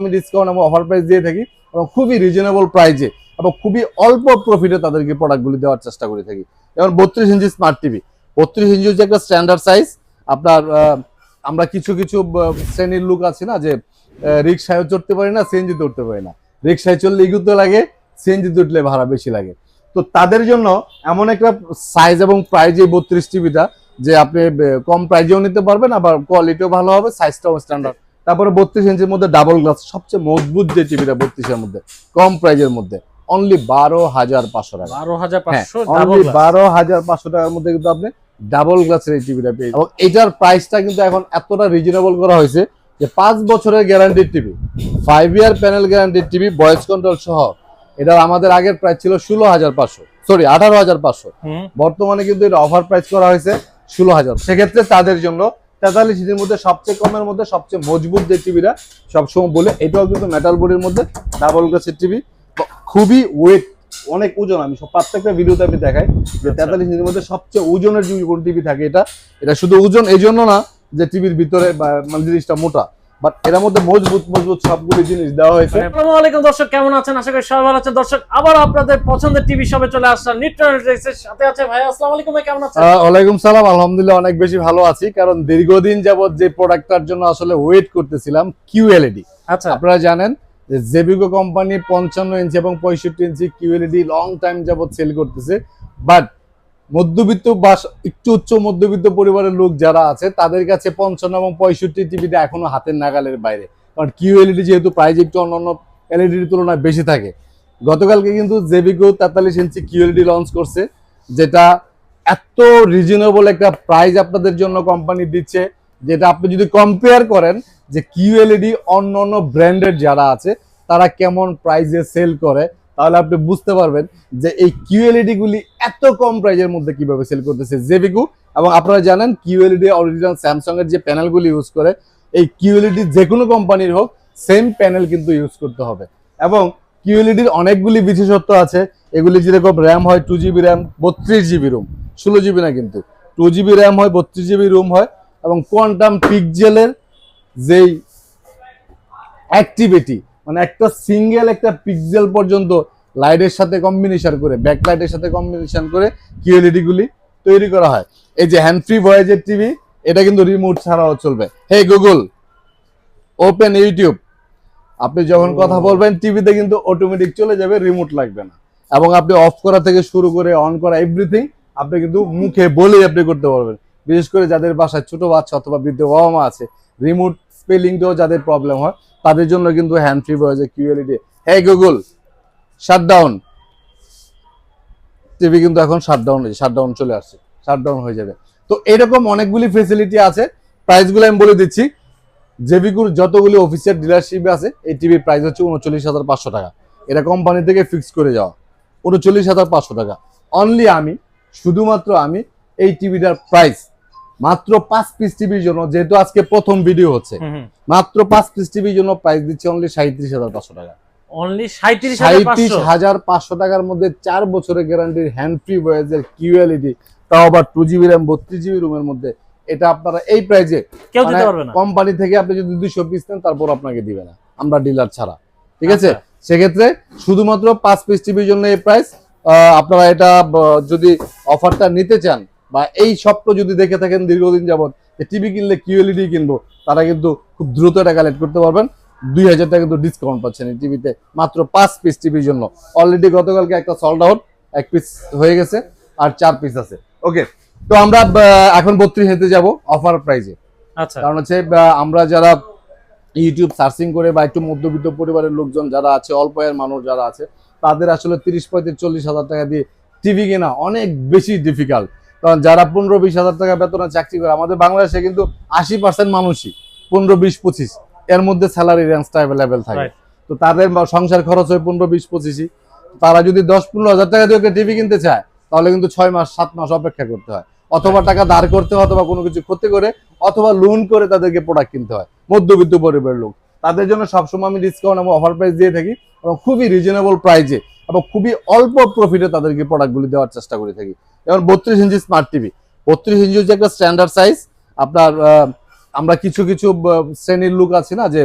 আমি ডিসকাউন্ট এবং offer price দিয়ে থাকি এবং খুবই রিজনেবল প্রাইজে এবং খুবই অল্প প্রফিটে তাদেরকে প্রোডাক্টগুলি দেওয়ার চেষ্টা করে থাকি। যেমন বত্রিশ ইঞ্চি স্মার্ট টিভি বত্রিশ ইঞ্চি হচ্ছে একটা স্ট্যান্ডার্ড সাইজ আপনার আমরা কিছু কিছু শ্রেণির লোক আছে না যে রিক্সায় চড়তে পারি না সিএনজি উঠতে পারি না। রিক্সায় চললে ইগুতে লাগে সিএনজি উঠলে ভাড়া বেশি লাগে। তো তাদের জন্য এমন একটা সাইজ এবং প্রাইজ এই বত্রিশ টিভিটা যে আপনি কম প্রাইজেও নিতে পারবেন, আবার কোয়ালিটিও ভালো হবে সাইজটাও স্ট্যান্ডার্ড তারপরে বত্রিশ ইঞ্চির মধ্যে ডাবল গ্লাস সবচেয়ে মজবুত যে টিভিটা বত্রিশের মধ্যে কম প্রাইজের মধ্যে অনলি বারো হাজার পাঁচশো টাকা। বারো হাজার হ্যাঁ পাঁচশো অনলি বারো হাজার পাঁচশো টাকার মধ্যে কিন্তু আপনি ডাবল গ্লাসের এই টিভিটা পেয়ে এবং এটার প্রাইসটা কিন্তু এখন এতটা রিজনেবল করা হয়েছে যে পাঁচ বছরের গ্যারান্টির টিভি ফাইভ ইয়ার প্যানেল গ্যারান্টির টিভি ভয়েস কন্ট্রোল সহ এটার আমাদের আগের প্রাইস ছিল ষোলো হাজার পাঁচশো সরি আঠারো হাজার পাঁচশো। বর্তমানে কিন্তু এটা অফার প্রাইস করা হয়েছে ষোলো হাজার। সেক্ষেত্রে তাদের জন্য তেতাল্লিশ ইঞ্চির মধ্যে সবচেয়ে কমের মধ্যে সবচেয়ে মজবুত যে টিভিটা সবসময় বলে এটাও কিন্তু মেটাল বোর্ডের মধ্যে ডাবল গ্লাসের টিভি খুবই ওয়েট অনেক ওজন আমি সব প্রত্যেকটা ভিডিওতে আমি দেখাই যে আচ্ছা। তেতাল্লিশ ইঞ্চির মধ্যে সবচেয়ে ওজনের যে কোন টিভি থাকে এটা এটা শুধু ওজন এই জন্য না যে টিভির ভিতরে বা- মানে জিনিসটা মোটা বাট এর মধ্যে মজবুত মজবুত সবগুলি জিনিস দেওয়া হয়েছে। আসসালামু আলাইকুম দর্শক কেমন আছেন? আশা করি সবাই ভালো আছেন। দর্শক আবার আপনাদের পছন্দের টিভি শপে চলে আসলাম। নিত্য সাথে আছে ভাই আসসালামু আলাইকুম ভাই কেমন আছেন? ওয়ালাইকুম সালাম আলহামদুলিল্লাহ অনেক বেশি ভালো আছি কারণ দীর্ঘদিন যাবত যে প্রোডাক্টটার জন্য আসলে ওয়েট করতেছিলাম কিউএলইডি আচ্ছা। আপনারা জানেন যে জেবিকো কোম্পানি পঞ্চান্ন ইঞ্চি এবং পঁয়ষট্টি ইঞ্চি কিউএলইডি লং টাইম যাবত সেল করতেছে বাট মধ্যবিত্ত বা একটু উচ্চ মধ্যবিত্ত পরিবারের লোক যারা আছে, তাদের কাছে পঞ্চান্ন এবং পঁয়ষট্টি টিভিটা এখনও হাতের নাগালের বাইরে। কারণ কিউ এলইডি যেহেতু প্রাইজ একটু অন্যান্য এলইডির তুলনায় বেশি থাকে। গতকালকে কিন্তু জেবিকো তেতাল্লিশ ইঞ্চি কিউএলইডি লঞ্চ করছে, যেটা এত রিজনেবল একটা প্রাইজ আপনাদের জন্য কোম্পানি দিচ্ছে, যেটা আপনি যদি কম্পেয়ার করেন যে কিউ এলইডি অন্য অন্য ব্র্যান্ডের যারা আছে, তারা কেমন প্রাইজে সেল করে তাহলে আপনি বুঝতে পারবেন যে এই কিউএলইডি গুলি এত কম প্রাইজের মধ্যে কীভাবে সেল করতেছে জেবিকু এবং আপনারা জানেন কিউএলইডি অরিজিনাল স্যামসাং এর যে প্যানেলগুলি ইউজ করে, এই কিউএলইডি যে কোনো কোম্পানির হোক সেম প্যানেল কিন্তু ইউজ করতে হবে। এবং কিউএলইডির অনেকগুলি বিশেষত্ব আছে। এগুলি যেরকম র্যাম হয় টু জিবি র্যাম বত্রিশ জিবি রুম ষোলো জিবি না কিন্তু। টু জিবি র্যাম হয়, বত্রিশ জিবি রুম হয় এবং কোয়ান্টাম পিকজেলের যেই অ্যাক্টিভিটি মানে একটা সিঙ্গেল একটা পিক্সেল পর্যন্ত লাইটের সাথে কম্বিনেশন করে ব্যাক লাইটের সাথে কম্বিনেশন করে কিউএলইডি গুলি তৈরি করা হয়। এই যে হ্যান্ড ফ্রি ভয়েজের টিভি এটা কিন্তু রিমোট ছাড়াও চলবে। হে গুগল ওপেন ইউটিউব আপনি যখন কথা বলবেন টিভিতে কিন্তু অটোমেটিক চলে যাবে রিমোট লাগবে না। এবং আপনি অফ করা থেকে শুরু করে অন করা এভরিথিং আপনি কিন্তু মুখে বলেই আপনি করতে পারবেন। বিশেষ করে যাদের বাসায় ছোট বাচ্চা অথবা বৃদ্ধ বাবা মা আছে রিমোট স্পেলিংটাও যাদের প্রবলেম হয়, তাদের জন্য কিন্তু hand free ভয়েসে QLED hey Google shutdown TV কিন্তু এখন শাটডাউন হয়েছে শাটডাউন চলে আসছে শাটডাউন হয়ে যাবে। তো এরকম অনেকগুলি ফেসিলিটি আছে প্রাইসগুলো আমি বলে দিচ্ছি। জেবিকুর যতগুলি অফিসিয়াল ডিলারশিপ আছে, এই টিভির প্রাইস হচ্ছে উনচল্লিশ হাজার পাঁচশো টাকা। এটা কোম্পানি থেকে ফিক্স করে যাওয়া, উনচল্লিশ হাজার পাঁচশো টাকা। অনলি আমি, শুধুমাত্র আমি, এই টিভিটার প্রাইস মাত্র পাঁচ পিস টিভির জন্য যেহেতু আজকে প্রথম ভিডিও হচ্ছে মাত্র পাঁচ পিস টিভির জন্য প্রাইস দিচ্ছে অনলি সাঁত্রিশ হাজার পাঁচশো টাকা। অনলি সাঁত্রিশ হাজার পাঁচশো? টাকার মধ্যে চার বছরের গ্যারান্টির হ্যান্ড ফ্রি ভয়েসের কিউএলইডি তাও আবার টু জিবি র্যাম বত্রিশ জিবি রুমের মধ্যে। এটা আপনারা এই প্রাইজে কেউ দিতে পারবে না। কোম্পানি থেকে আপনি যদি দুশো পিস নেন তারপর আপনাকে দিবে না। আমরা ডিলার ছাড়া। ঠিক আছে? আচ্ছা। সেক্ষেত্রে শুধুমাত্র পাঁচ পিস টিভির জন্য এই প্রাইস আপনারা এটা যদি অফারটা নিতে চান বা এই স্বপ্ন যদি দেখে থাকেন দীর্ঘদিন যাবত টিভি কিনলে কিউএলইডি কিনবো তারা কিন্তু খুব দ্রুত এটা কালেক্ট করতে পারবেন। দুই হাজার টাকা কিন্তু ডিসকাউন্ট পাচ্ছেন এই টিভিতে মাত্র পাঁচ পিস টিভির জন্য। অলরেডি গতকালকে একটা সল্ড আউট এক পিস হয়ে গেছে আর চার পিস আছে। ওকে তো আমরা এখন বত্রিশ হেতে যাব অফার প্রাইজে আচ্ছা। কারণ হচ্ছে আমরা যারা ইউটিউব সার্চিং করে বা একটু মধ্যবিত্ত পরিবারের লোকজন যারা আছে অল্প আয়ের মানুষ যারা আছে তাদের আসলে তিরিশ পঁয়ত্রিশ চল্লিশ হাজার টাকা দিয়ে টিভি কেনা অনেক বেশি ডিফিকাল্ট কারণ যারা পনেরো বিশ হাজার টাকা বেতনে চাকরি করে আমাদের বাংলাদেশে কিন্তু আশি পার্সেন্ট মানুষই পনেরো বিশ পঁচিশ এর মধ্যে স্যালারি রেঞ্জটা অ্যাভেলেবেল থাকে। তো তাদের সংসার খরচ হয় পনেরো বিশ পঁচিশই। তারা যদি দশ পনেরো হাজার টাকা দিয়ে টিভি কিনতে চায় তাহলে কিন্তু ছয় মাস সাত মাস অপেক্ষা করতে হয়। অথবা টাকা ধার করতে হয় অথবা কোনো কিছু ক্ষতি করে অথবা লোন করে তাদেরকে প্রোডাক্ট কিনতে হয় মধ্যবিত্ত পরিবারের লোক। তাদের জন্য সবসময় আমি ডিসকাউন্ট এবং অফার প্রাইস দিয়ে থাকি এবং খুবই রিজনেবল প্রাইজে এবং খুবই অল্প প্রফিটে তাদেরকে প্রোডাক্টগুলি দেওয়ার চেষ্টা করে থাকি। যেমন বত্রিশ ইঞ্চি স্মার্ট টিভি বত্রিশ ইঞ্চি হচ্ছে একটা স্ট্যান্ডার্ড সাইজ আপনার আমরা কিছু কিছু শ্রেণির লোক আছে না যে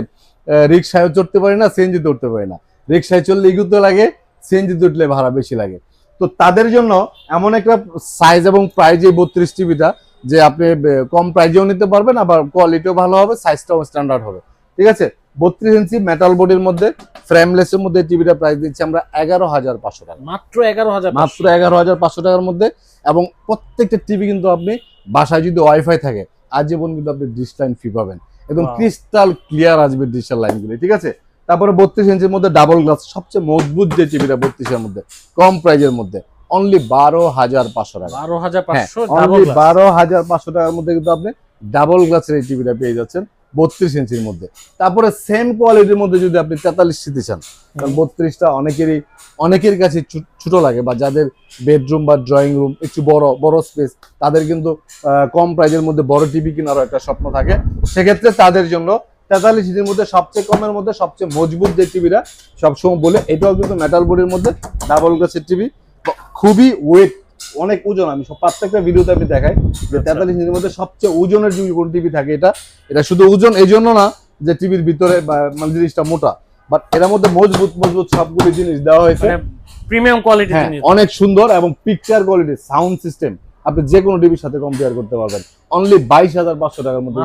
রিক্সায় চড়তে পারি না সিএনজি উঠতে পারি না। রিক্সায় চললে ইগুতে লাগে সিএনজি উঠলে ভাড়া বেশি লাগে। তো তাদের জন্য এমন একটা সাইজ এবং প্রাইজ এই বত্রিশ টিভিটা যে আপনি কম প্রাইজেও নিতে পারবেন, আবার কোয়ালিটিও ভালো হবে সাইজটাও স্ট্যান্ডার্ড হবে। ঠিক আছে? বত্রিশ ইঞ্চি মেটাল বডির মধ্যে ফ্রেমলেসের মধ্যে টিভিটা প্রাইস দিচ্ছি আমরা এগারো হাজার পাঁচশো টাকা। মাত্র এগারো হাজার মাত্র এগারো হাজার পাঁচশো টাকার মধ্যে এবং প্রত্যেকটা টিভি কিন্তু আপনি বাসায় যদি ওয়াইফাই থাকে আজীবন কিন্তু আপনি ডিশ লাইন ফি পাবেন। একদম Wow. ক্রিস্টাল ক্লিয়ার আসবে ডিজিটাল লাইনগুলি ঠিক আছে? তারপরে বত্রিশ ইঞ্চির মধ্যে ডাবল গ্লাস সবচেয়ে মজবুত যে টিভিটা বত্রিশের মধ্যে কম প্রাইজের মধ্যে অনলি বারো হাজার পাঁচশো টাকা। বারো হাজার হ্যাঁ পাঁচশো অনলি বারো হাজার পাঁচশো টাকার মধ্যে কিন্তু আপনি ডাবল গ্লাসের এই টিভিটা পেয়ে যাচ্ছেন। বত্রিশ ইঞ্চির মধ্যে। তারপরে সেম কোয়ালিটির মধ্যে যদি আপনি তেতাল্লিশ সিটি চান কারণ বত্রিশটা অনেকেরই, অনেকের কাছে ছোট লাগে বা যাদের বেডরুম বা ড্রয়িং রুম একটু বড় বড় স্পেস তাদের কিন্তু কম প্রাইজের মধ্যে বড় টিভি কেনারও একটা স্বপ্ন থাকে। সেক্ষেত্রে তাদের জন্য তেতাল্লিশ ইঞ্চির মধ্যে সবচেয়ে কমের মধ্যে সবচেয়ে মজবুত যে টিভিটা সবসময় বলে, এটাও কিন্তু মেটাল বডির মধ্যে ডাবল গ্লাসের টিভি খুবই ওয়েট অনেক ওজন আমি সব প্রত্যেকটা ভিডিওতে আমি দেখাই যে আচ্ছা। তেতাল্লিশ ইঞ্চির মধ্যে সবচেয়ে ওজনের যে কোন টিভি থাকে এটা এটা শুধু ওজন এই জন্য না যে টিভির ভিতরে মানে জিনিসটা মোটা বাট এর মধ্যে মজবুত মজবুত সবগুলি জিনিস দেওয়া হয়েছে। মানে প্রিমিয়াম কোয়ালিটি হ্যাঁ অনেক সুন্দর এবং পিকচার কোয়ালিটি সাউন্ড সিস্টেম আপনি যে কোনো টিভির সাথে কম্পেয়ার করতে পারবেন। অনলি বাইশ হাজার পাঁচশো টাকার মধ্যে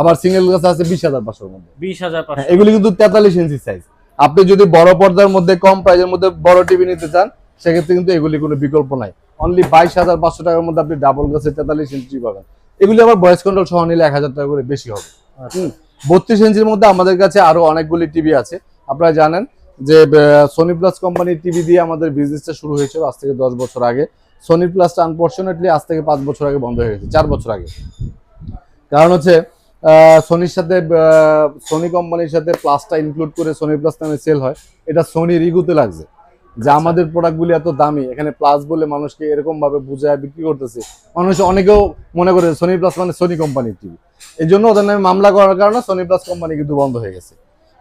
আবার সিঙ্গেল গাছ আছে বিশ হাজার পাঁচশোর মধ্যে। বিশ হাজার হ্যাঁ, এগুলি কিন্তু তেতাল্লিশ ইঞ্চি সাইজ আপনি যদি বড় পর্দার মধ্যে কম প্রাইজের মধ্যে বড় টিভি নিতে চান সেক্ষেত্রে কিন্তু এগুলি কোনো বিকল্প নাই। অনলি বাইশ হাজার পাঁচশো টাকার মধ্যে আপনি ডাবল গাছের তেতাল্লিশ ইঞ্চি পাবেন। এগুলি আবার ভয়েস কন্ট্রোল সহ নিলে এক হাজার টাকা করে বেশি হবে। আচ্ছা। বত্রিশ ইঞ্চির মধ্যে আমাদের কাছে আরও অনেকগুলি টিভি আছে। আপনারা জানেন যে সোনি প্লাস কোম্পানির টিভি দিয়ে আমাদের বিজনেসটা শুরু হয়েছিল আজ থেকে দশ বছর আগে। সোনি প্লাসটা আনফর্চুনেটলি আজ থেকে পাঁচ বছর আগে বন্ধ হয়ে গেছে চার বছর আগে। কারণ হচ্ছে সোনির সাথে সোনি কোম্পানির সাথে প্লাসটা ইনক্লুড করে সোনি প্লাস নামে সেল হয়। এটা সোনির ইগুতে লাগছে। যে আমাদের প্রোডাক্টগুলি এত দামি এখানে প্লাস বলে মানুষকে এরকম ভাবে বুঝায় বিক্রি করতেছে। মানুষ অনেকেও মনে করে সোনি প্লাস মানে সোনি কোম্পানির টিভি এই জন্য ওদের নামে মামলা করার কারণে সোনি প্লাস কোম্পানি কিন্তু বন্ধ হয়ে গেছে।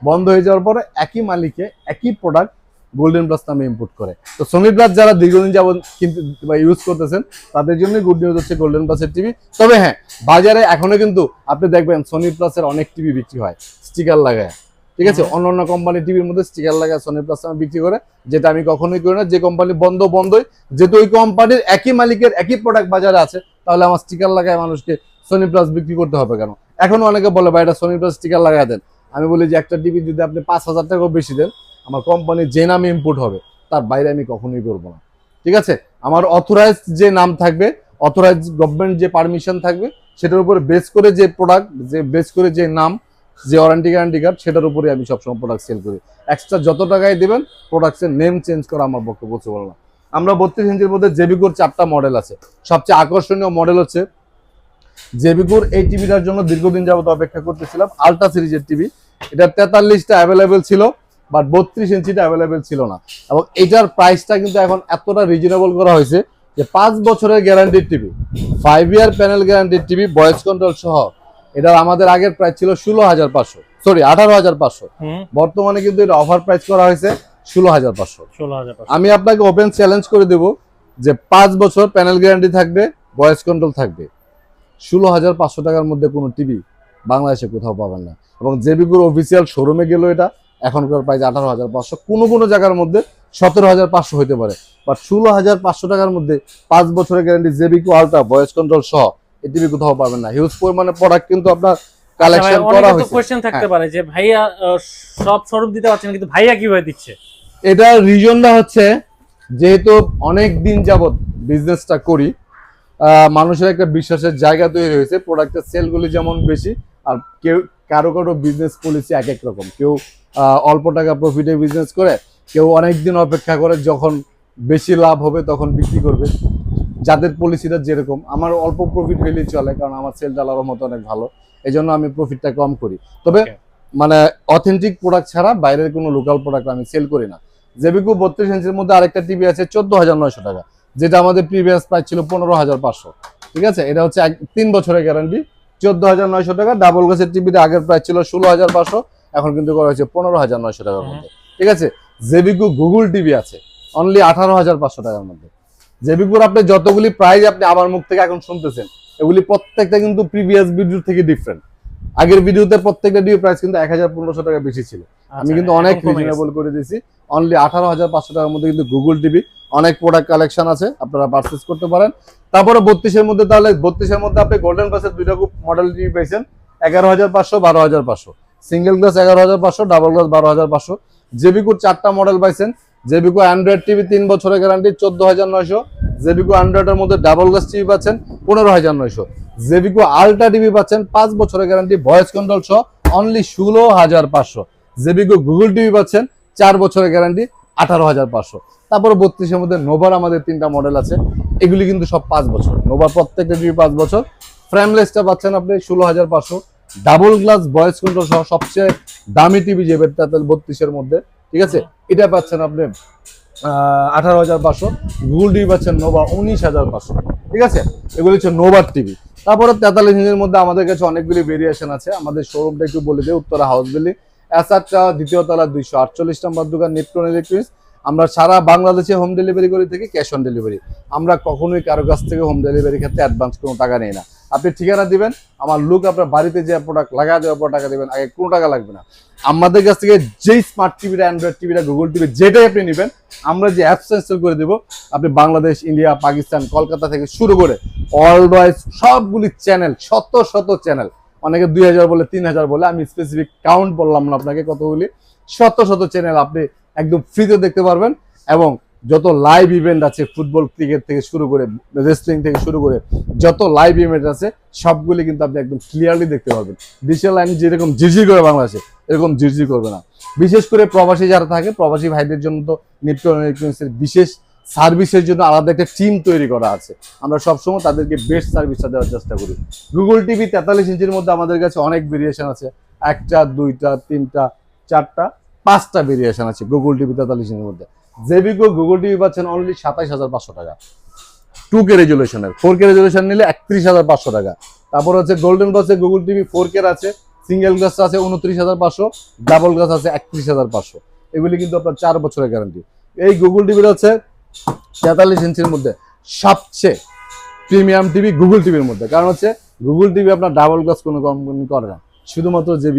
বন্ধ হয়ে যাওয়ার পরে একই মালিকে একই প্রোডাক্ট গোল্ডেন প্লাস নামে ইম্পোর্ট করে। তো সোনি প্লাস যারা দীর্ঘদিন যাবত কিন্তু ইউজ করতেছেন তাদের জন্য গুড নিউজ হচ্ছে গোল্ডেন প্লাসের টিভি তবে হ্যাঁ বাজারে এখনও কিন্তু আপনি দেখবেন সোনি প্লাসের অনেক টিভি বিক্রি হয় স্টিকার লাগায়। ঠিক আছে? অন্য অন্য কোম্পানি টিভির মধ্যে স্টিকার লাগায় সোনি প্লাস নামে বিক্রি করে, যেটা আমি কখনোই করি না। যে কোম্পানি বন্ধ বন্ধই যেহেতু ওই কোম্পানির একই মালিকের একই প্রোডাক্ট বাজারে আছে, তাহলে আমার স্টিকার লাগায় মানুষকে সোনি প্লাস বিক্রি করতে হবে কেন? এখনও অনেকে বলে, ভাই, এটা সোনি প্লাস স্টিকার লাগাই দেন। আমি বলি যে, একটা টিভি যদি আপনি পাঁচ হাজার টাকাও বেশি দেন, আমার কোম্পানি যে নামে ইম্পোর্ট হবে, তার বাইরে আমি কখনোই করব না। ঠিক আছে? আমার অথরাইজ যে নাম থাকবে অথরাইজ গভর্নমেন্ট যে পারমিশন থাকবে, সেটার উপরে বেস করে যে প্রোডাক্ট যে বেস করে যে নাম যে ওয়ারেন্টি গ্যারান্টি কার্ড সেটার উপরে আমি সবসময় প্রোডাক্ট সেল করি। এক্সট্রা যত টাকায় দেবেন প্রোডাক্টের নেম চেঞ্জ করা আমার পক্ষে পসিবল না। আমরা বত্রিশ ইঞ্চির মধ্যে জেবিকোর চারটা মডেল আছে। সবচেয়ে আকর্ষণীয় মডেল হচ্ছে জেবিকোর এই টিভিটার জন্য দীর্ঘদিন যাবত অপেক্ষা করতেছিলাম আলট্রা সিরিজের টিভি এটা তেতাল্লিশটা অ্যাভেলেবেল ছিল বাট বত্রিশ ইঞ্চিটা অ্যাভেলেবেল ছিল না। এবং এটার প্রাইসটা কিন্তু এখন এতটা রিজনেবল করা হয়েছে যে পাঁচ বছরের গ্যারান্টির টিভি ফাইভ ইয়ার প্যানেল গ্যারান্টির টিভি ভয়েস কন্ট্রোল সহ এটার আমাদের আগের প্রাইস ছিল ষোলো হাজার পাঁচশো। সরি আঠারো হাজার পাঁচশো বর্তমানে কিন্তু এটা অফার প্রাইস করা হয়েছে ষোলো হাজার পাঁচশো। আমি আপনাকে ওপেন চ্যালেঞ্জ করে দেব যে পাঁচ বছর প্যানেল গ্যারান্টি থাকবে ভয়েস কন্ট্রোল থাকবে। ষোলো হাজার পাঁচশো টাকার মধ্যে কোনো টিভি বাংলাদেশে কোথাও পাবেন না। এবং জেবিকুর অফিসিয়াল শোরুমে গেল এটা এখনকার প্রাইস আঠারো হাজার পাঁচশো। কোনো কোনো জায়গার মধ্যে সতেরো হাজার পাঁচশো হতে পারে। বাট ষোলো হাজার পাঁচশো টাকার মধ্যে পাঁচ বছরের গ্যারান্টি জেবিকু আলট্রা ভয়েস কন্ট্রোল সহ এই কোথাও পাবেন না। হিউজ পরিমাণে প্রোডাক্ট কিন্তু আপনার কালেকশন করা হয়েছে। কোয়েশ্চেন থাকতে হ্যাঁ। পারে যে ভাইয়া সব স্বরূপ দিতে পারছেন কিন্তু ভাইয়া কীভাবে দিচ্ছে? এটা রিজনটা হচ্ছে যেহেতু অনেক দিন যাবত বিজনেসটা করি মানুষের একটা বিশ্বাসের জায়গা তৈরি হয়েছে প্রোডাক্টের সেলগুলি যেমন বেশি আর কেউ কারও কারও বিজনেস পলিসি এক এক রকম। কেউ অল্প টাকা প্রফিটে বিজনেস করে কেউ অনেক দিন অপেক্ষা করে যখন বেশি লাভ হবে তখন বিক্রি করবে। যাদের পলিসিটা যেরকম আমার অল্প প্রফিট হইলেই চলে কারণ আমার সেল ডালার মতো অনেক ভালো। এই জন্য আমি প্রফিটটা কম করি। তবে মানে অথেন্টিক প্রোডাক্ট ছাড়া বাইরের কোনো লোকাল প্রোডাক্ট আমি সেল করি না। জেবিকু বত্রিশ ইঞ্চির মধ্যে আরেকটা টিভি আছে চোদ্দ হাজার নয়শো টাকা যেটা আমাদের প্রিভিয়াস প্রাইস ছিল পনেরো হাজার পাঁচশো। ঠিক আছে? এটা হচ্ছে এক- তিন বছরের গ্যারান্টি চোদ্দ হাজার নয়শো টাকা। ডাবল গ্যাসের টিভিতে আগের প্রাইস ছিল ষোলো হাজার পাঁচশো এখন কিন্তু করা হয়েছে পনেরো হাজার নয়শো টাকার মধ্যে। ঠিক আছে? জেবিকু গুগল টিভি আছে অনলি আঠারো হাজার পাঁচশো টাকার মধ্যে। জেবিকুর আপনি যতগুলি প্রাইস আপনি আমার মুখ থেকে এখন শুনতেছেন এগুলি প্রত্যেকটা কিন্তু প্রিভিয়াস ভিডিও থেকে ডিফারেন্ট আগের ভিডিওতে প্রত্যেকটা টিভি প্রাইস কিন্তু এক হাজার পনেরোশো টাকা বেশি ছিল। আমি কিন্তু অনেক রিজনেবল করে দিয়েছি। অনলি আঠারো হাজার পাঁচশো টাকার মধ্যে কিন্তু গুগল টিভি অনেক প্রোডাক্ট কালেকশন আছে আপনারা পারচেস করতে পারেন। তারপরে বত্রিশের মধ্যে তাহলে বত্রিশের মধ্যে আপনি গোল্ডেন গ্লাসের দুইটা মডেল টিভি পেয়েছেন এগারো হাজার পাঁচশো বারো হাজার পাঁচশো। সিঙ্গেল গ্লাস এগারো হাজার পাঁচশো ডাবল গ্লাস বারো হাজার পাঁচশো। জেবিকুর চারটা মডেল পাইছেন জেবিকো অ্যান্ড্রয়েড টিভি তিন বছরের গ্যারান্টি চোদ্দ হাজার নয়শো। জেবিকো অ্যান্ড্রয়েডের মধ্যে ডাবল গ্লাস টিভি পাচ্ছেন, পনেরো হাজার নয়শো। জেবিকো আলট্রা টিভি পাচ্ছেন, পাঁচ বছরের গ্যারান্টি ভয়েস কন্ট্রোল সহ অনলি ষোলো হাজার পাঁচশো। জেবিকো গুগল টিভি পাচ্ছেন, চার বছরের গ্যারান্টি আঠারো হাজার পাঁচশো। তারপরে বত্রিশের মধ্যে নোভার আমাদের তিনটা মডেল আছে, এগুলি কিন্তু সব পাঁচ বছর। নোভার প্রত্যেকটা টিভি পাঁচ বছর। ফ্রেমলেসটা পাচ্ছেন আপনি ষোলো হাজার পাঁচশো। ডাবল গ্লাস ভয়েস কন্ট্রোল সহ সবচেয়ে দামি টিভি যে বত্রিশের মধ্যে ঠিক আছে? এটা পাচ্ছেন আপনি আঠারো হাজার পাঁচশো। গুগল টিভি পাচ্ছেন নোভা উনিশ হাজার পাঁচশো। ঠিক আছে? এগুলি হচ্ছে নোভার টিভি। তারপরে তেতাল্লিশ ইঞ্চের মধ্যে আমাদের কাছে অনেকগুলি ভেরিয়েশন আছে। আমাদের শোরুমটা একটু বলে দিই, উত্তরা হাউস বিল্ডিং এসআরটা দ্বিতীয় তলা দুইশো আটচল্লিশ নম্বর দোকান নিপ্টন ইলেকট্রনিক্স আমরা সারা বাংলাদেশে হোম ডেলিভারি করে থাকি ক্যাশ অন ডেলিভারি আমরা কখনোই কারও কাছ থেকে হোম ডেলিভারি ক্ষেত্রে অ্যাডভান্স কোনো টাকা নেই না। আপনি ঠিকানা দিবেন, আমার লোক আপনার বাড়িতে যে প্রোডাক্ট লাগা দেওয়ার পর টাকা দেবেন, আগে কোনো টাকা লাগবে না। আমাদের কাছ থেকে যেই স্মার্ট টিভিটা অ্যান্ড্রয়েড টিভিটা গুগল টিভি যেটাই আপনি নেবেন, আমরা যে অ্যাপস ইনস্টল করে দেবো, আপনি বাংলাদেশ, ইন্ডিয়া, পাকিস্তান, কলকাতা থেকে শুরু করে ওয়ার্ল্ড ওয়াইজ সবগুলি চ্যানেল শত শত চ্যানেল অনেকে দুই হাজার বলে তিন হাজার বলে, আমি স্পেসিফিক কাউন্ট বললাম না আপনাকে কতগুলি। শত শত চ্যানেল আপনি একদম ফ্রিতে দেখতে পারবেন এবং যত লাইভ ইভেন্ট আছে ফুটবল ক্রিকেট থেকে শুরু করে রেসলিং থেকে শুরু করে, যত লাইভ ইভেন্ট আছে, সবগুলি কিন্তু আপনি একদম ক্লিয়ারলি দেখতে পাবেন ডিজিটাল লাইন যেরকম ঝিরঝির করে বাংলাদেশে, এরকম ঝিরঝির করবে না। বিশেষ করে প্রবাসী যারা থাকে, প্রবাসী ভাইদের জন্য তো ইলেকট্রনিক্সের বিশেষ সার্ভিসের জন্য আলাদা একটা টিম তৈরি করা আছে। আমরা সবসময় তাদেরকে বেস্ট সার্ভিসটা দেওয়ার চেষ্টা করি। গুগল টিভি তেতাল্লিশ ইঞ্চির মধ্যে আমাদের কাছে অনেক ভেরিয়েশন আছে। একটা, দুইটা, তিনটা, চারটা, পাঁচটা ভেরিয়েশন আছে গুগল টিভি তেতাল্লিশ ইঞ্চির মধ্যে। জেবিকো গুগল টিভি পাচ্ছেন অলরেডি সাতাইশ হাজার পাঁচশো টাকা। টু কে রেজুলেশনের ফোর কে রেজুলেশন নিলে একত্রিশ হাজার পাঁচশো টাকা। তারপর হচ্ছে গোল্ডেন গ্লাসে গুগল টিভি ফোর কে আছে সিঙ্গেল গ্লাস আছে উনত্রিশ হাজার পাঁচশো ডাবল গ্লাস আছে একত্রিশ হাজার পাঁচশো। এগুলি কিন্তু আপনার চার বছরের গ্যারান্টি এই গুগল টিভির হচ্ছে তেতাল্লিশ ইঞ্চির মধ্যে সবচেয়ে প্রিমিয়াম টিভি গুগল টিভির মধ্যে। কারণ হচ্ছে গুগল টিভি আপনার ডাবল গ্লাস কোনো কোম্পানি করে না। শুধুমাত্র যে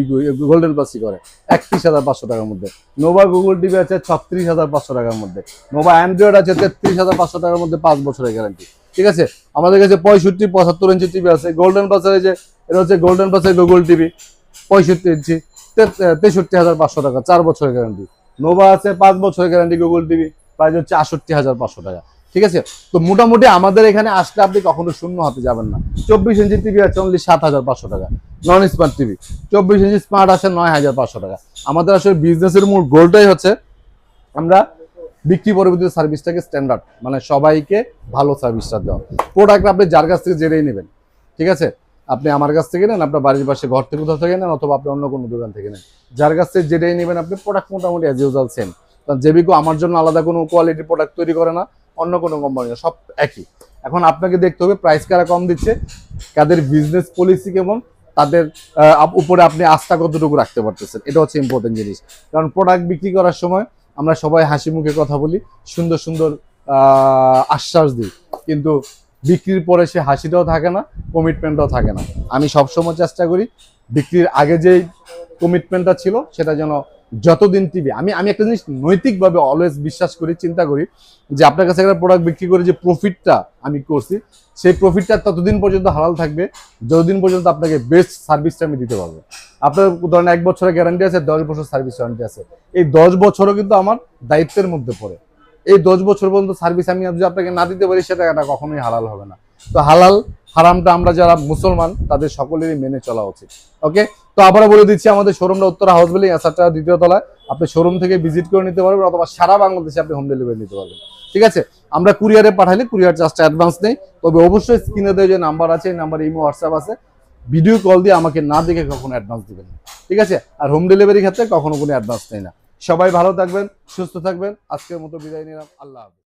গোল্ডেন গ্লাসই করে। একত্রিশ হাজার পাঁচশো টাকার মধ্যে। নোভা গুগল টিভি আছে ছত্রিশ হাজার পাঁচশো টাকার মধ্যে। নোভা অ্যান্ড্রয়েড আছে তেত্রিশ হাজার পাঁচশো টাকার মধ্যে পাঁচ বছরের গ্যারান্টি ঠিক আছে? আমাদের কাছে পঁয়ষট্টি, পঁচাত্তর ইঞ্চি টিভি আছে। গোল্ডেন পাসের যে, এটা হচ্ছে গোল্ডেন পাসের গুগল টিভি। পঁয়ষট্টি ইঞ্চি তেষট্টি হাজার পাঁচশো টাকা, চার বছরের গ্যারান্টি নোভা আছে পাঁচ বছরের গ্যারান্টি গুগল টিভি। প্রাইস হচ্ছে আটষট্টি হাজার পাঁচশো টাকা। ঠিক আছে? তো মোটামুটি আমাদের এখানে আসলে আপনি কখনো শূন্য হাতে যাবেন না। চব্বিশ ইঞ্চি টিভি আছে অনলি সাত হাজার পাঁচশো টাকা। নন স্মার্ট টিভি চব্বিশ ইঞ্চি স্মার্ট আছে নয় হাজার পাঁচশো টাকা। আমাদের আসলে বিজনেসের মূল গোলটাই হচ্ছে আমরা বিক্রি পরবর্তী সার্ভিসটাকে স্ট্যান্ডার্ড মানে সবাইকে ভালো সার্ভিসটা দেওয়া। প্রোডাক্ট আপনি যার কাছ থেকে জেনেই নেবেন। ঠিক আছে? আপনি আমার কাছ থেকে নেন, আপনার বাড়ির পাশে ঘর থেকে কোথাও থেকে নেন, অথবা আপনি অন্য কোনো দোকান থেকে নেন। যার কাছ থেকে যেটাই নেবেন আপনি প্রোডাক্ট মোটামুটি অ্যাজ ইউজাল সেম জেবিকো আমার জন্য আলাদা কোনো কোয়ালিটির প্রোডাক্ট তৈরি করে না, অন্য কোনো কোম্পানি সব একই। এখন আপনাকে দেখতে হবে প্রাইস কারা কম দিচ্ছে, কাদের বিজনেস পলিসি কেমন, তাদের উপরে আপনি আস্থা কতটুকু রাখতে পারতেছেন। এটা হচ্ছে ইম্পর্টেন্ট জিনিস। কারণ প্রোডাক্ট বিক্রি করার সময় আমরা সবাই হাসি মুখে কথা বলি, সুন্দর সুন্দর আশ্বাস দিই। কিন্তু বিক্রির পরে সে হাসিটাও থাকে না কমিটমেন্টটাও থাকে না। আমি সবসময় চেষ্টা করি, বিক্রির আগে যেই কমিটমেন্টটা ছিল, সেটা যেন যতদিন টিভি, আমি আমি একটা জিনিস নৈতিকভাবে অলওয়েজ বিশ্বাস করি, চিন্তা করি যে আপনার কাছে একটা প্রোডাক্ট বিক্রি করে যে প্রফিটটা আমি করছি, সেই প্রফিটটা ততদিন পর্যন্ত হালাল থাকবে, যতদিন পর্যন্ত আপনাকে বেস্ট সার্ভিসটা আমি দিতে পারব। আপনার ধরেন এক বছরের গ্যারান্টি আছে, দশ বছর সার্ভিস ওয়ারেন্টি আছে। এই দশ বছরও কিন্তু আমার দায়িত্বের মধ্যে পড়ে। এই দশ বছর পর্যন্ত সার্ভিস আমি যদি আপনাকে না দিতে পারি সেটা এটা কখনোই হালাল হবে না। তো হালাল হারামটা আমরা যারা মুসলমান, তাদের সকলেরই মেনে চলা উচিত। ওকে তো আবারও বলে দিচ্ছি, আমাদের শোরুমটা উত্তরা হাউস বিল্ডিং এসারটা দ্বিতীয় তলায়। আপনি শোরুম থেকে ভিজিট করে নিতে পারবেন, অথবা সারা বাংলাদেশে আপনি হোম ডেলিভারি নিতে পারবেন। ঠিক আছে? আমরা কুরিয়ারে পাঠালে কুরিয়ার চার্জটা অ্যাডভান্স নেই। তবে অবশ্যই স্ক্রিনে দেওয়া যে নাম্বার আছে, এই নাম্বার ইমো হোয়াটসঅ্যাপ আছে। ভিডিও কল দিয়ে আমাকে না দেখে কখনো অ্যাডভান্স দেবেন ঠিক আছে? আর হোম ডেলিভারি ক্ষেত্রে কখনো কোনো অ্যাডভান্স নেই না। সবাই ভালো থাকবেন, সুস্থ থাকবেন। আজকের মতো বিদায় নিলাম। আল্লাহ হাফেজ।